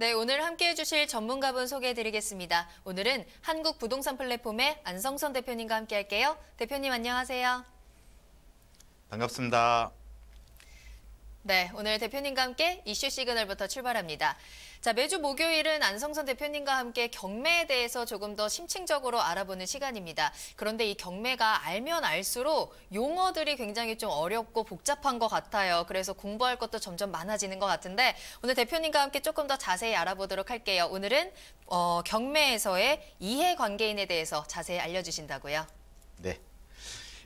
네, 오늘 함께 해 주실 전문가분 소개해 드리겠습니다. 오늘은 한국 부동산 플랫폼의 안성선 대표님과 함께 할게요. 대표님 안녕하세요. 반갑습니다. 네, 오늘 대표님과 함께 이슈 시그널부터 출발합니다. 자, 매주 목요일은 안성선 대표님과 함께 경매에 대해서 조금 더 심층적으로 알아보는 시간입니다. 그런데 이 경매가 알면 알수록 용어들이 굉장히 좀 어렵고 복잡한 것 같아요. 그래서 공부할 것도 점점 많아지는 것 같은데 오늘 대표님과 함께 조금 더 자세히 알아보도록 할게요. 오늘은 어, 경매에서의 이해관계인에 대해서 자세히 알려주신다고요. 네.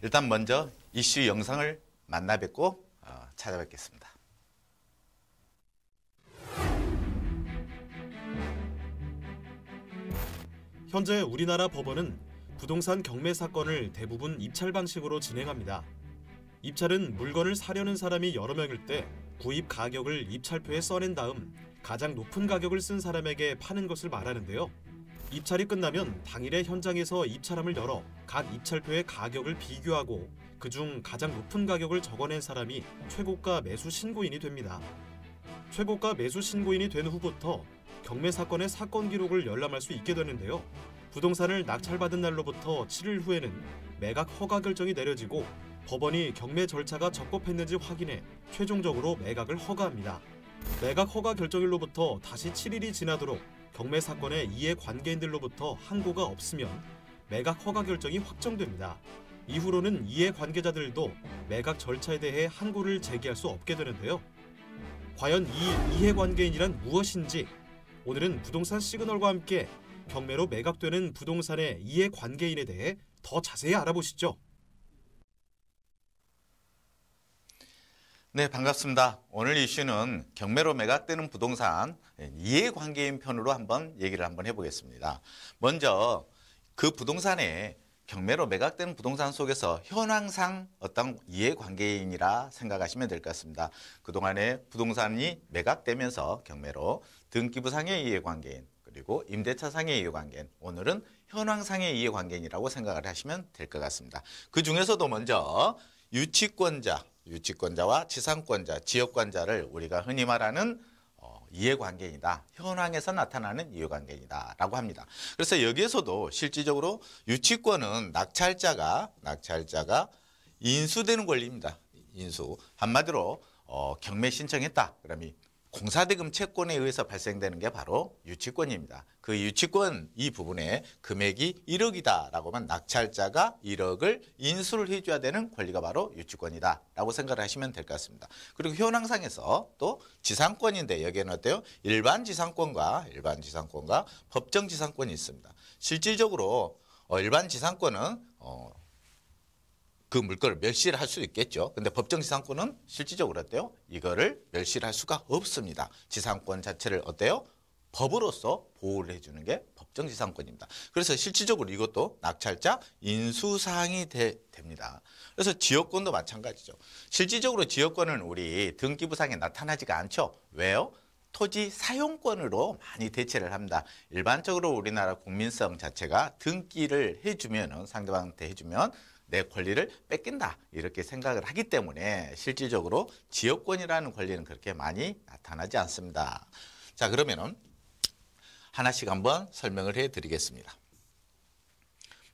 일단 먼저 이슈 영상을 만나 뵙고 어, 찾아뵙겠습니다. 현재 우리나라 법원은 부동산 경매 사건을 대부분 입찰 방식으로 진행합니다. 입찰은 물건을 사려는 사람이 여러 명일 때 구입 가격을 입찰표에 써낸 다음 가장 높은 가격을 쓴 사람에게 파는 것을 말하는데요. 입찰이 끝나면 당일에 현장에서 입찰함을 열어 각 입찰표의 가격을 비교하고 그중 가장 높은 가격을 적어낸 사람이 최고가 매수 신고인이 됩니다. 최고가 매수 신고인이 된 후부터 경매 사건의 사건 기록을 열람할 수 있게 되는데요. 부동산을 낙찰받은 날로부터 7일 후에는 매각 허가 결정이 내려지고 법원이 경매 절차가 적법했는지 확인해 최종적으로 매각을 허가합니다. 매각 허가 결정일로부터 다시 7일이 지나도록 경매 사건의 이해 관계인들로부터 항고가 없으면 매각 허가 결정이 확정됩니다. 이후로는 이해 관계자들도 매각 절차에 대해 항고를 제기할 수 없게 되는데요. 과연 이 이해 관계인이란 무엇인지 오늘은 부동산 시그널과 함께 경매로 매각되는 부동산의 이해 관계인에 대해 더 자세히 알아보시죠. 네, 반갑습니다. 오늘 이슈는 경매로 매각되는 부동산 이해관계인 편으로 한번 얘기를 한번 해보겠습니다. 먼저 그 부동산에 경매로 매각되는 부동산 속에서 현황상 어떤 이해관계인이라 생각하시면 될 것 같습니다. 그동안에 부동산이 매각되면서 경매로 등기부상의 이해관계인 그리고 임대차상의 이해관계인 오늘은 현황상의 이해관계인이라고 생각을 하시면 될 것 같습니다. 그 중에서도 먼저 유치권자 유치권자와 지상권자, 지역권자를 우리가 흔히 말하는 어, 이해관계이다. 현황에서 나타나는 이해관계이다 라고 합니다. 그래서 여기에서도 실질적으로 유치권은 낙찰자가 낙찰자가 인수되는 권리입니다. 인수. 한마디로 어, 경매 신청했다. 그러면 공사대금 채권에 의해서 발생되는 게 바로 유치권입니다. 그 유치권 이 부분에 금액이 1억이다라고 하면 낙찰자가 1억을 인수를 해줘야 되는 권리가 바로 유치권이다라고 생각을 하시면 될 것 같습니다. 그리고 현황상에서 또 지상권인데 여기에는 어때요? 일반 지상권과 일반 지상권과 법정 지상권이 있습니다. 실질적으로 어, 일반 지상권은 어, 그 물건을 멸시를 할수 있겠죠. 근데 법정 지상권은 실질적으로 어때요? 이거를 멸시를 할 수가 없습니다. 지상권 자체를 어때요? 법으로서 보호를 해주는 게 법정 지상권입니다. 그래서 실질적으로 이것도 낙찰자 인수사항이 되, 됩니다. 그래서 지역권도 마찬가지죠. 실질적으로 지역권은 우리 등기부상에 나타나지가 않죠. 왜요? 토지 사용권으로 많이 대체를 합니다. 일반적으로 우리나라 국민성 자체가 등기를 해주면 상대방한테 해주면 내 권리를 뺏긴다 이렇게 생각을 하기 때문에 실질적으로 지역권이라는 권리는 그렇게 많이 나타나지 않습니다. 자 그러면은 하나씩 한번 설명을 해드리겠습니다.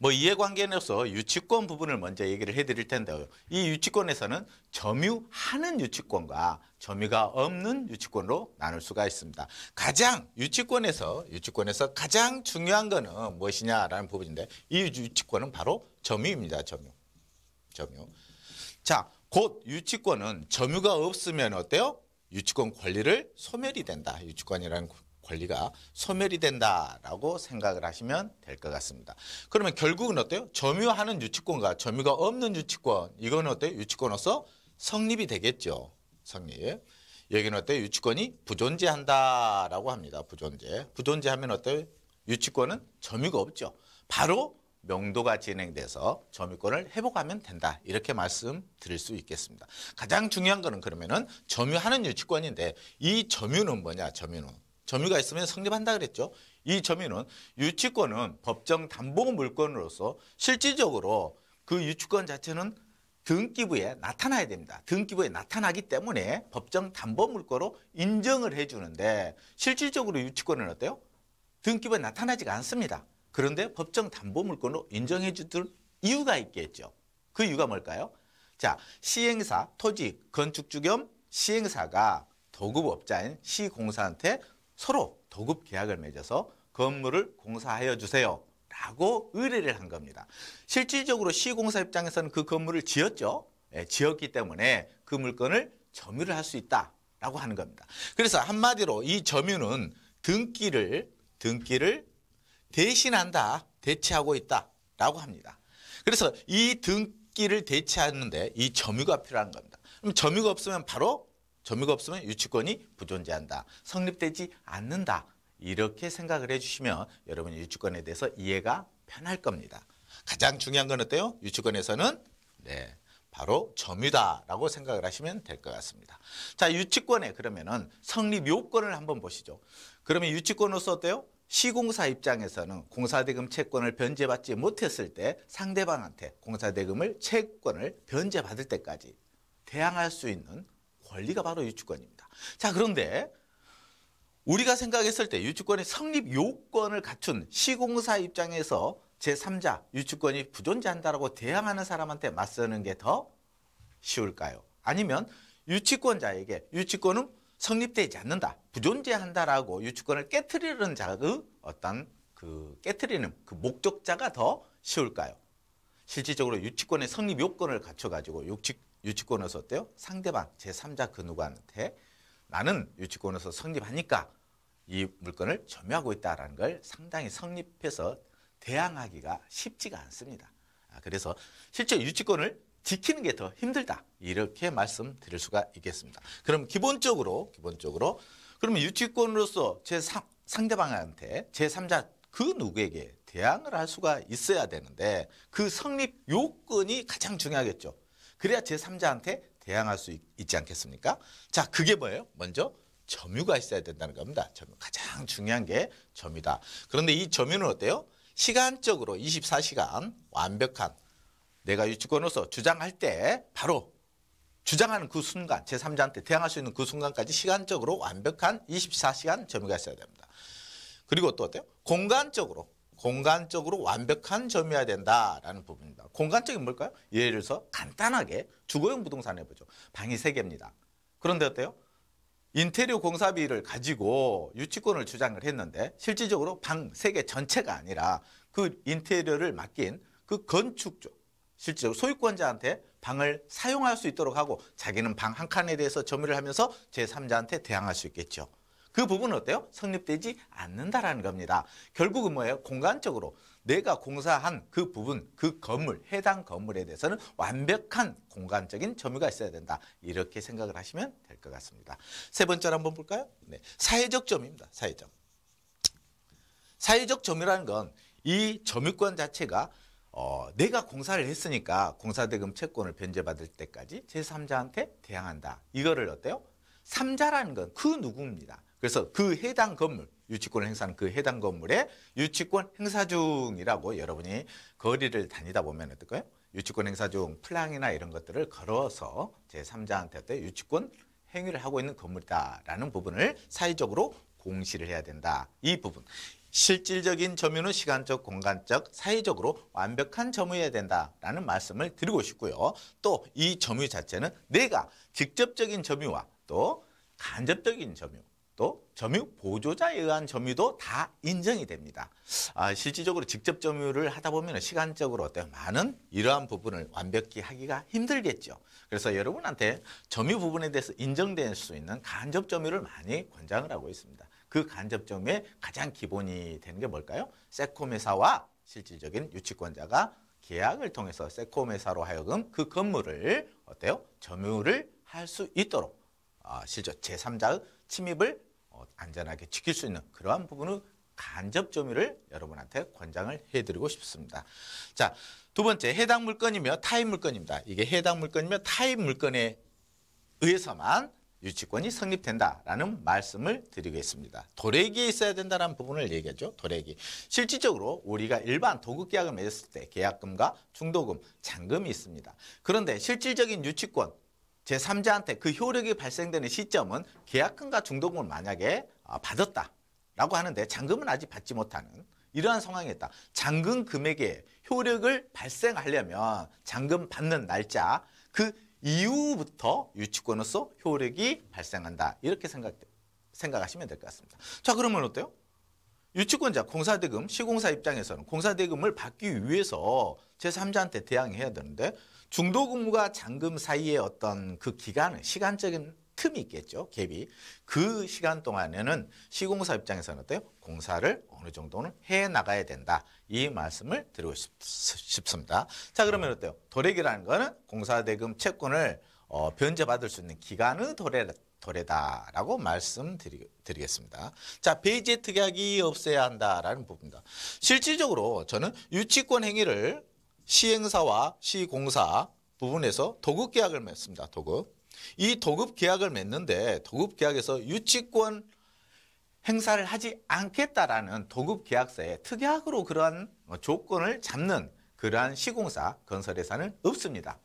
뭐 이해관계에서 유치권 부분을 먼저 얘기를 해드릴 텐데요. 이 유치권에서는 점유하는 유치권과 점유가 없는 유치권으로 나눌 수가 있습니다. 가장 유치권에서 유치권에서 가장 중요한 거는 무엇이냐라는 부분인데 이 유치권은 바로 점유입니다. 점유. 점유. 자, 곧 유치권은 점유가 없으면 어때요? 유치권 권리를 소멸이 된다. 유치권이라는 권리가 소멸이 된다라고 생각을 하시면 될 것 같습니다. 그러면 결국은 어때요? 점유하는 유치권과 점유가 없는 유치권 이거는 어때요? 유치권으로서 성립이 되겠죠. 성립. 여기는 어때요? 유치권이 부존재한다라고 합니다. 부존재. 부존재하면 어때요? 유치권은 점유가 없죠. 바로 명도가 진행돼서 점유권을 회복하면 된다. 이렇게 말씀드릴 수 있겠습니다. 가장 중요한 거는 그러면은 점유하는 유치권인데 이 점유는 뭐냐? 점유는 점유가 있으면 성립한다 그랬죠. 이 점유는 유치권은 법정 담보 물건으로서 실질적으로 그 유치권 자체는 등기부에 나타나야 됩니다. 등기부에 나타나기 때문에 법정 담보 물건으로 인정을 해주는데 실질적으로 유치권은 어때요? 등기부에 나타나지가 않습니다. 그런데 법정 담보 물건으로 인정해 주들 이유가 있겠죠. 그 이유가 뭘까요? 자, 시행사, 토지, 건축주 겸 시행사가 도급업자인 시공사한테 서로 도급 계약을 맺어서 건물을 공사하여 주세요. 라고 의뢰를 한 겁니다. 실질적으로 시공사 입장에서는 그 건물을 지었죠. 예, 지었기 때문에 그 물건을 점유를 할 수 있다라고 하는 겁니다. 그래서 한마디로 이 점유는 등기를 등기를 대신한다, 대체하고 있다라고 합니다. 그래서 이 등기를 대체하는데 이 점유가 필요한 겁니다. 그럼 점유가 없으면 바로 점유가 없으면 유치권이 부존재한다. 성립되지 않는다. 이렇게 생각을 해주시면 여러분 유치권에 대해서 이해가 편할 겁니다. 가장 중요한 건 어때요? 유치권에서는 네, 바로 점유다라고 생각을 하시면 될 것 같습니다. 자, 유치권에 그러면은 성립 요건을 한번 보시죠. 그러면 유치권으로서 어때요? 시공사 입장에서는 공사대금 채권을 변제받지 못했을 때 상대방한테 공사대금을 채권을 변제받을 때까지 대항할 수 있는 권리가 바로 유치권입니다. 자, 그런데 우리가 생각했을 때 유치권의 성립 요건을 갖춘 시공사 입장에서 제3자 유치권이 부존재한다라고 대항하는 사람한테 맞서는 게 더 쉬울까요? 아니면 유치권자에게 유치권은 성립되지 않는다, 부존재한다라고 유치권을 깨뜨리는 자의 어떤 그 깨뜨리는 그 목적자가 더 쉬울까요? 실질적으로 유치권의 성립 요건을 갖춰가지고 유치, 유치권에서 어때요? 상대방 제3자 그 누구한테 나는 유치권에서 성립하니까 이 물건을 점유하고 있다는 걸 상당히 성립해서 대항하기가 쉽지가 않습니다. 아, 그래서 실제 유치권을 지키는 게 더 힘들다. 이렇게 말씀드릴 수가 있겠습니다. 그럼 기본적으로 기본적으로 그러면 유치권으로서 제 상대방한테 제3자 그 누구에게 대항을 할 수가 있어야 되는데 그 성립 요건이 가장 중요하겠죠. 그래야 제3자한테 대항할 수 있, 지 않겠습니까? 자, 그게 뭐예요? 먼저 점유가 있어야 된다는 겁니다. 점유. 가장 중요한 게 점유다. 그런데 이 점유는 어때요? 시간적으로 24시간 완벽한 내가 유치권으로서 주장할 때 바로 주장하는 그 순간 제3자한테 대항할 수 있는 그 순간까지 시간적으로 완벽한 24시간 점유가 있어야 됩니다. 그리고 또 어때요? 공간적으로 공간적으로 완벽한 점유해야 된다라는 부분입니다. 공간적인 뭘까요? 예를 들어서 간단하게 주거용 부동산 해보죠. 방이 세개입니다 그런데 어때요? 인테리어 공사비를 가지고 유치권을 주장을 했는데 실질적으로 방 세 개 전체가 아니라 그 인테리어를 맡긴 그 건축주 실제로 소유권자한테 방을 사용할 수 있도록 하고 자기는 방 한 칸에 대해서 점유를 하면서 제3자한테 대항할 수 있겠죠. 그 부분은 어때요? 성립되지 않는다라는 겁니다. 결국은 뭐예요? 공간적으로 내가 공사한 그 부분, 그 건물, 해당 건물에 대해서는 완벽한 공간적인 점유가 있어야 된다. 이렇게 생각을 하시면 될 것 같습니다. 세 번째로 한번 볼까요? 네. 사회적 점유입니다. 사회적. 사회적 점유라는 건 이 점유권 자체가 어, 내가 공사를 했으니까 공사대금 채권을 변제받을 때까지 제3자한테 대항한다. 이거를 어때요? 3자라는 건 그 누구입니다. 그래서 그 해당 건물, 유치권을 행사하는 그 해당 건물에 유치권 행사 중이라고 여러분이 거리를 다니다 보면 어떨까요? 유치권 행사 중 플랑이나 이런 것들을 걸어서 제3자한테 어때 유치권 행위를 하고 있는 건물이다라는 부분을 사회적으로 공시를 해야 된다. 이 부분. 실질적인 점유는 시간적, 공간적, 사회적으로 완벽한 점유해야 된다라는 말씀을 드리고 싶고요. 또 이 점유 자체는 내가 직접적인 점유와 또 간접적인 점유, 또 점유 보조자에 의한 점유도 다 인정이 됩니다. 아, 실질적으로 직접 점유를 하다 보면 시간적으로 어때요? 많은 이러한 부분을 완벽히 하기가 힘들겠죠. 그래서 여러분한테 점유 부분에 대해서 인정될 수 있는 간접 점유를 많이 권장을 하고 있습니다. 그 간접 점유의 가장 기본이 되는 게 뭘까요? 세코메사와 실질적인 유치권자가 계약을 통해서 세코메사로 하여금 그 건물을 어때요? 점유를 할 수 있도록 아, 실제 제3자의 침입을 어, 안전하게 지킬 수 있는 그러한 부분의 간접 점유를 여러분한테 권장을 해드리고 싶습니다. 자, 두 번째 해당 물건이며 타입 물건입니다. 이게 해당 물건이며 타입 물건에 의해서만 유치권이 성립된다라는 말씀을 드리겠습니다. 도래기에 있어야 된다는 부분을 얘기하죠. 도래기. 실질적으로 우리가 일반 도급계약을 맺었을 때 계약금과 중도금, 잔금이 있습니다. 그런데 실질적인 유치권, 제3자한테 그 효력이 발생되는 시점은 계약금과 중도금을 만약에 아, 받았다 라고 하는데 잔금은 아직 받지 못하는 이러한 상황이었다. 잔금 금액의 효력을 발생하려면 잔금 받는 날짜 그 이후부터 유치권으로서 효력이 발생한다. 이렇게 생각, 생각하시면 될 것 같습니다. 자, 그러면 어때요? 유치권자, 공사대금, 시공사 입장에서는 공사대금을 받기 위해서 제3자한테 대항해야 되는데 중도 근무가 잔금 사이의 어떤 그 기간은 시간적인 틈이 있겠죠. 갭이. 그 시간 동안에는 시공사 입장에서는 어때요? 공사를 어느 정도는 해 나가야 된다. 이 말씀을 드리고 싶, 습니다 자, 그러면 어때요? 도래기라는 거는 공사 대금 채권을 어, 변제받을 수 있는 기간의 도래, 도래다라고 말씀드리겠습니다. 자, 배제 특약이 없어야 한다라는 부분입니다. 실질적으로 저는 유치권 행위를 시행사와 시공사 부분에서 도급 계약을 맺습니다. 도급. 이 도급 계약을 맺는데 도급 계약에서 유치권 행사를 하지 않겠다라는 도급 계약서에 특약으로 그러한 조건을 잡는 그러한 시공사 건설회사는 없습니다.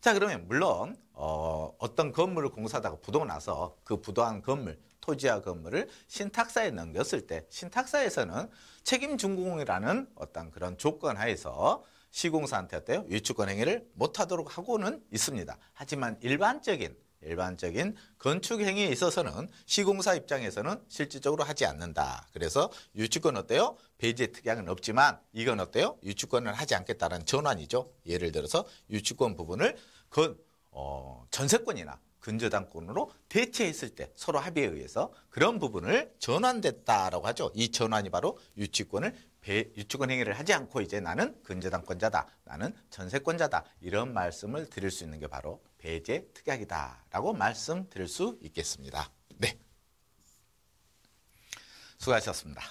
자 그러면 물론 어, 어떤 건물을 공사하다가 부도가 나서 그 부도한 건물 토지와 건물을 신탁사에 넘겼을 때 신탁사에서는 책임 준공이라는 어떤 그런 조건 하에서 시공사한테 어때요? 유치권 행위를 못하도록 하고는 있습니다. 하지만 일반적인 일반적인 건축 행위에 있어서는 시공사 입장에서는 실질적으로 하지 않는다. 그래서 유치권 어때요? 배제 특약은 없지만 이건 어때요? 유치권을 하지 않겠다는 전환이죠. 예를 들어서 유치권 부분을 건 어, 전세권이나 근저당권으로 대체했을 때 서로 합의에 의해서 그런 부분을 전환됐다라고 하죠. 이 전환이 바로 유치권을 배, 유치권 행위를 하지 않고 이제 나는 근저당권자다, 나는 전세권자다 이런 말씀을 드릴 수 있는 게 바로 배제 특약이다라고 말씀드릴 수 있겠습니다. 네, 수고하셨습니다.